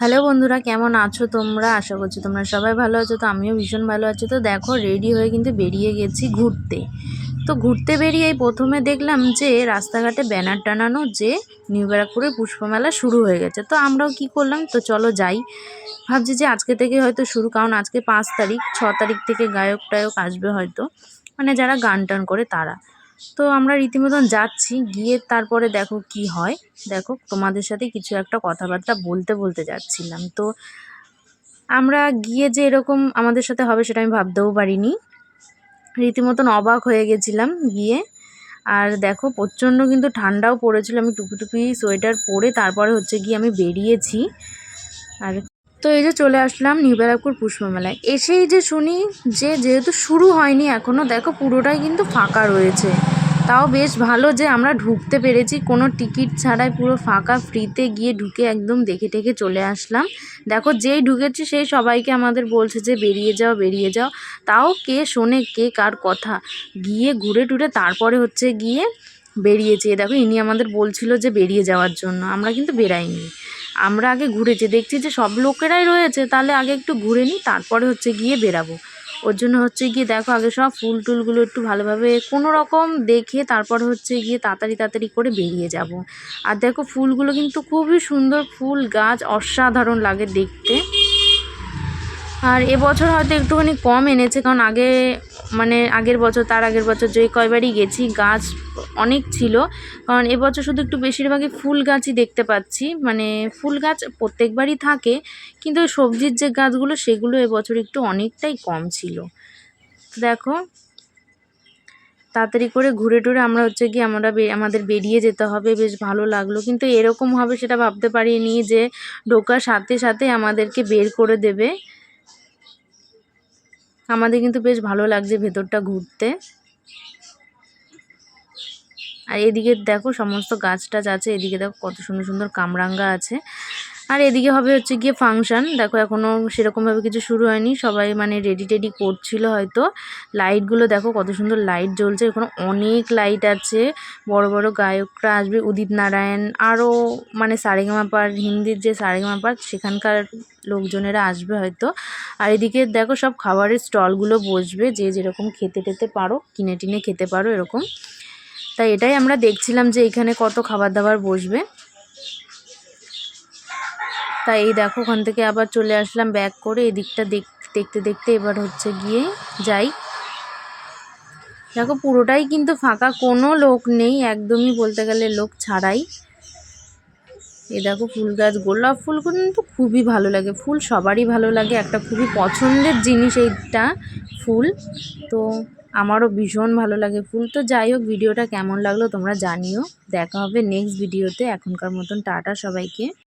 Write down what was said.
Hello বন্ধুরা, কেমন আছো তোমরা? আশা করছি তোমরা সবাই ভালো আছো। তো আমিও ভীষণ ভালো আছি। তো দেখো রেডি হয়ে কিন্তু বেরিয়ে গেছি ঘুরতে। তো ঘুরতে বেরিয়ে প্রথমে দেখলাম যে রাস্তাঘাটে ব্যানার টানানো যে নিউ ব্যারাকপুরে পুষ্পমেলা শুরু হয়ে গেছে। তো আমরাও কি করলাম? তো চলো যাই। ভাবছি যে আজকে থেকে হয়তো শুরু, কারণ আজকে পাঁচ তারিখ, ছ তারিখ থেকে গায়ক টায়ক আসবে হয়তো। মানে যারা গান টান করে তারা। তো আমরা রীতিমতন যাচ্ছি, গিয়ে তারপরে দেখো কি হয়। দেখো, তোমাদের সাথে কিছু একটা কথাবার্তা বলতে বলতে যাচ্ছিলাম। তো আমরা গিয়ে যে এরকম আমাদের সাথে হবে সেটা আমি ভাবতেও পারিনি। রীতিমতন অবাক হয়ে গেছিলাম গিয়ে। আর দেখো, প্রচণ্ড কিন্তু ঠান্ডাও পড়েছিল। আমি টুপি টুপি সোয়েটার পরে তারপরে হচ্ছে গিয়ে আমি বেরিয়েছি। আর তো এই যে চলে আসলাম নিউ ব্যারাকপুর পুষ্পমেলায়। এসেই যে শুনি যে যেহেতু শুরু হয়নি এখনও দেখো পুরোটাই কিন্তু ফাঁকা রয়েছে। তাও বেশ ভালো যে আমরা ঢুকতে পেরেছি, কোনো টিকিট ছাড়াই পুরো ফাঁকা, ফ্রিতে গিয়ে ঢুকে একদম দেখে টেকে চলে আসলাম। দেখো যেই ঢুকেছি সেই সবাইকে আমাদের বলছে যে বেরিয়ে যাও বেরিয়ে যাও। তাও কে শোনে, কে কার কথা। গিয়ে ঘুরে টুরে তারপরে হচ্ছে গিয়ে বেরিয়েছে। দেখো ইনি আমাদের বলছিল যে বেরিয়ে যাওয়ার জন্য। আমরা কিন্তু বেরাইনি। আমরা আগে ঘুরেছি, দেখছি যে সব লোকেরাই রয়েছে, তাহলে আগে একটু ঘুরে নিই, তারপরে হচ্ছে গিয়ে বেরাবো। ওর জন্য হচ্ছে গিয়ে দেখো, আগে সব ফুল টুলগুলো একটু ভালোভাবে কোনো রকম দেখে তারপর হচ্ছে গিয়ে তাড়াতাড়ি তাড়াতাড়ি করে বেরিয়ে যাব। আর দেখো, ফুলগুলো কিন্তু খুবই সুন্দর ফুল, গাছ অসাধারণ লাগে দেখতে। আর এবছর হয়তো একটুখানি কম এনেছে, কারণ আগে মানে আগের বছর, তার আগের বছর যে কয়বারই গেছি, গাছ অনেক ছিল। কারণ এবছর শুধু একটু বেশিরভাগই ফুল গাছই দেখতে পাচ্ছি। মানে ফুল গাছ প্রত্যেকবারই থাকে, কিন্তু সবজির যে গাছগুলো, সেগুলো এবছর একটু অনেকটাই কম ছিল। দেখো, তাড়াতাড়ি করে ঘুরে টুরে আমরা হচ্ছে কি আমরা আমাদের বেরিয়ে যেতে হবে। বেশ ভালো লাগল। কিন্তু এরকম হবে সেটা ভাবতে পারিনি যে ঢোকার সাথে সাথে আমাদেরকে বের করে দেবে। আমাদের কিন্তু বেশ ভালো লাগছে ভেতরটা ঘুরতে। আর এদিকে দেখো সমস্ত গাছ টাছ আছে, এদিকে দেখো কত সুন্দর সুন্দর কামরাঙ্গা আছে। আর এদিকে হবে হচ্ছে গিয়ে ফাংশান। দেখো এখনও সেরকমভাবে কিছু শুরু হয়নি, সবাই মানে রেডি টেডি করছিল হয়তো। লাইটগুলো দেখো কত সুন্দর লাইট জ্বলছে, এখানে অনেক লাইট আছে। বড় বড় গায়করা আসবে, উদিত নারায়ণ আরও মানে সারেগামাপার, হিন্দির যে সারেগামাপার, সেখানকার লোকজনেরা আসবে হয়তো। আর এদিকে দেখো সব খাবারের স্টলগুলো বসবে, যে যেরকম খেতে টেতে পারো, কিনে টিনে খেতে পারো এরকম। তাই এটাই আমরা দেখছিলাম যে এখানে কত খাবার দাবার বসবে। তাই এই দেখো, ওখান থেকে আবার চলে আসলাম ব্যাক করে, এদিকটা দেখতে দেখতে এবার হচ্ছে গিয়ে যাই। দেখো পুরোটাই কিন্তু ফাঁকা, কোনো লোক নেই, একদমই বলতে গেলে লোক ছাড়াই। এ দেখো ফুল গাছ, গোলাপ ফুল কিন্তু খুবই ভালো লাগে। ফুল সবারই ভালো লাগে, একটা খুবই পছন্দের জিনিস এইটা ফুল। তো আমারও ভীষণ ভালো লাগে ফুল। তো যাই হোক, ভিডিওটা কেমন লাগল তোমরা জানিও। দেখা হবে নেক্সট ভিডিওতে এখনকার মতন টাটা সবাইকে।